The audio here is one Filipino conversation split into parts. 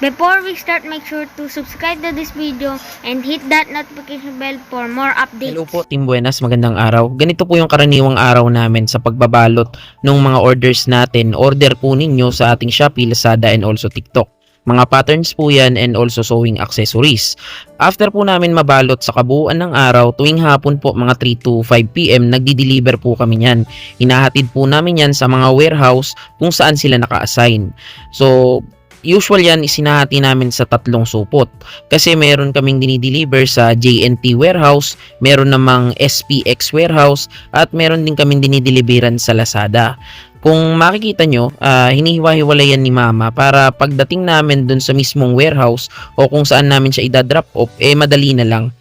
Before we start, make sure to subscribe to this video and hit that notification bell for more updates. Hello po, Team Buenas. Magandang araw. Ganito po yung karaniwang araw namin sa pagbabalot ng mga orders natin. Order po ninyo sa ating Shopee, Lazada, and also TikTok. Mga patterns po yan and also sewing accessories. After po namin mabalot sa kabuuan ng araw, tuwing hapon po mga 3 to 5 p.m. nagdi-deliver po kami yan. Hinahatid po namin yan sa mga warehouse kung saan sila naka-assign. So, usual yan isinahati namin sa tatlong supot. Kasi meron kaming dinideliver sa JNT warehouse, meron namang SPX warehouse, at meron din kaming dinideliveran sa Lazada. Kung makikita nyo, ah, hinihiwa-hiwalay yan ni mama para pagdating namin dun sa mismong warehouse o kung saan namin siya idadrop off, eh madali na lang.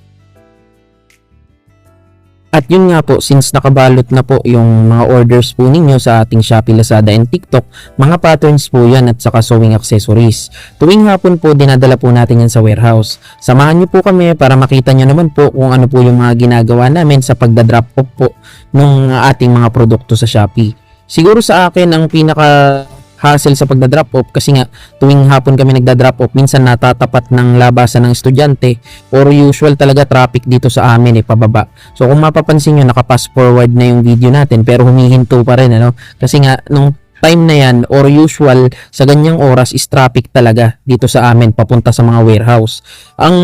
At yun nga po, since nakabalot na po yung mga orders po ninyo sa ating Shopee, Lazada, and TikTok, mga patterns po yan at saka sewing accessories. Tuwing hapon po, dinadala po natin yan sa warehouse. Samahan niyo po kami para makita niyo naman po kung ano po yung mga ginagawa namin sa pagdadrop off po ng ating mga produkto sa Shopee. Siguro sa akin, ang pinaka hassle sa pagdadrop off. Kasi nga tuwing hapon kami nagda-drop off minsan natatapat ng labasan ng estudyante. Or usual talaga traffic dito sa amin eh pababa. So kung mapapansin nyo nakapass forward na yung video natin pero humihinto pa rin ano? Kasi nga nung time na yan or usual sa ganyang oras is traffic talaga dito sa amin papunta sa mga warehouse. Ang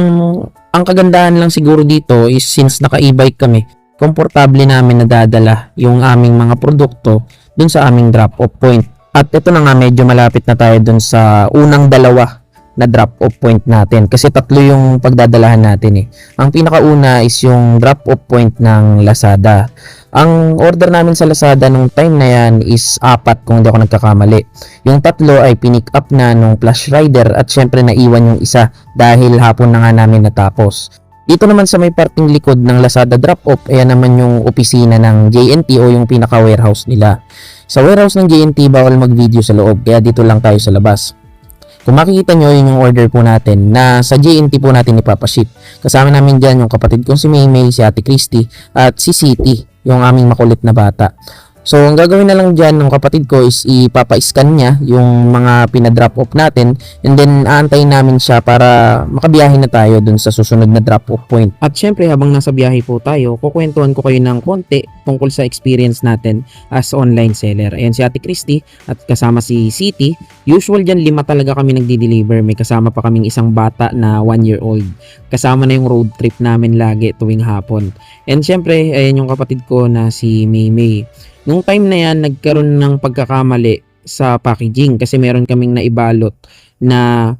ang kagandahan lang siguro dito is since naka e-bike kami komportable namin nadadala yung aming mga produkto dun sa aming drop off point at ito na nga medyo malapit na tayo dun sa unang dalawa na drop off point natin kasi tatlo yung pagdadalahan natin eh. Ang pinakauna is yung drop off point ng Lazada. Ang order namin sa Lazada nung time na yan is apat kung hindi ako nagkakamali. Yung tatlo ay pinick up na nung Flash Rider at syempre naiwan yung isa dahil hapon na nga namin natapos. Dito naman sa may parting likod ng Lazada drop-off, ayan naman yung opisina ng JNT o yung pinaka-warehouse nila. Sa warehouse ng JNT, bawal mag-video sa loob, kaya dito lang tayo sa labas. Kung makikita nyo, yun yung order po natin na sa JNT po natin ipapaship. Kasama namin dyan yung kapatid kong si Maymay, si Ate Christy, at si City, yung aming makulit na bata. So, ang gagawin na lang dyan ng kapatid ko is ipapa-scan niya yung mga pinadrop off natin and then aantayin namin siya para makabiyahe na tayo dun sa susunod na drop off point. At syempre, habang nasa biyahe po tayo, kukwentuhan ko kayo ng konti tungkol sa experience natin as online seller. Ayan si Ate Christy at kasama si City. Usual dyan, lima talaga kami nagdi-deliver. May kasama pa kaming isang bata na 1 year old. Kasama na yung road trip namin lagi tuwing hapon. And syempre, ayan yung kapatid ko na si Maymay. Nung time na yan, nagkaroon ng pagkakamali sa packaging kasi meron kaming naibalot na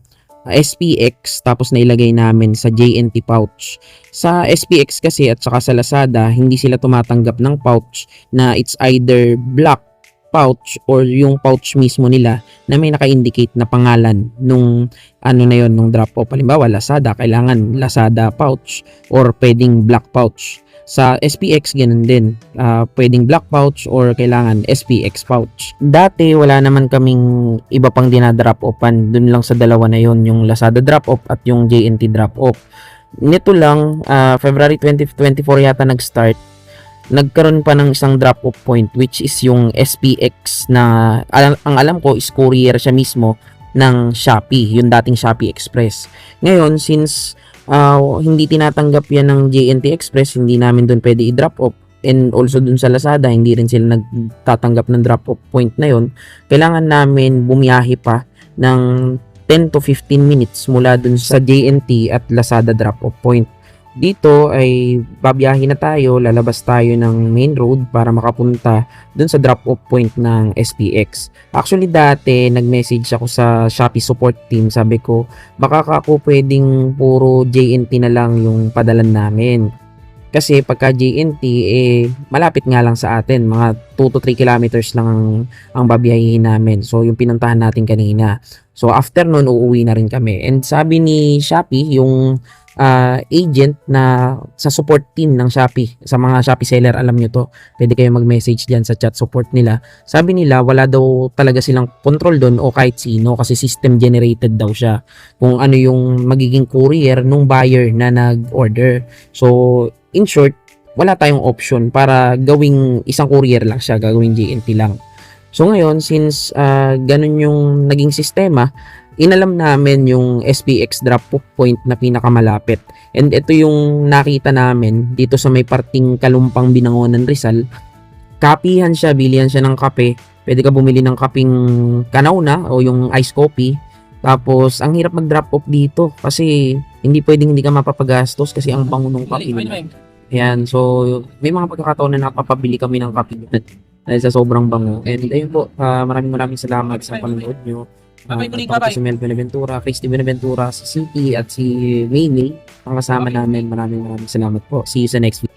SPX tapos nailagay namin sa JNT pouch. Sa SPX kasi at saka sa Lazada, hindi sila tumatanggap ng pouch na it's either black pouch or yung pouch mismo nila na may naka-indicate na pangalan nung ano na yon nung drop off. Halimbawa, Lazada, kailangan Lazada pouch or pwedeng black pouch. Sa SPX, ganun din. Ah, pwedeng black pouch or kailangan SPX pouch. Dati, wala naman kaming iba pang dinadrop offan. Dun lang sa dalawa na yon yung Lazada drop off at yung JNT drop off. Nito lang, ah, February 2024 yata nag-start. Nagkaroon pa ng isang drop off point which is yung SPX na ang alam ko is courier siya mismo ng Shopee, yung dating Shopee Express. Ngayon, since ah, hindi tinatanggap yan ng JNT Express, hindi namin doon pwede i-drop off. And also dun sa Lazada, hindi rin sila nagtatanggap ng drop off point na yon. Kailangan namin bumiyahe pa ng 10 to 15 minutes mula dun sa JNT at Lazada drop off point. Dito ay babiyahe na tayo, lalabas tayo ng main road para makapunta dun sa drop off point ng SPX. Actually dati nag-message ako sa Shopee support team, sabi ko baka ka ako pwedeng puro JNT na lang yung padalan namin. Kasi pagka JNT, eh, malapit nga lang sa atin. Mga 2 to 3 kilometers lang ang, ang babiyahin namin. So, yung pinuntahan natin kanina. So, after nun, uuwi na rin kami. And sabi ni Shopee, yung ah, agent na sa support team ng Shopee, sa mga Shopee seller, alam nyo to, pwede kayo mag-message dyan sa chat support nila. Sabi nila, wala daw talaga silang control doon o kahit sino kasi system generated daw siya. Kung ano yung magiging courier nung buyer na nag-order. So, in short, wala tayong option para gawing isang courier lang siya, gagawing JNT lang. So ngayon, since ah, ganun yung naging sistema, inalam namin yung SPX drop point na pinakamalapit. And ito yung nakita namin dito sa may parting kalumpang binangonan Rizal. Kapihan siya, bilihan siya ng kape. Pwede ka bumili ng kaping kanaw na o yung ice coffee. Tapos, ang hirap mag-drop off dito kasi hindi pwedeng hindi ka mapapagastos kasi ang bango ng kape. Ayan, so may mga pagkakataon na napapabili kami ng kape dahil sa sobrang bango. And ayun po, ah, maraming maraming salamat sa panonood nyo. Uh, Bye-bye, Muling, si bye-bye. Mel Benaventura, Christy Benaventura, si City at si Maymay ang kasama namin. Maraming maraming salamat po. See you sa next video.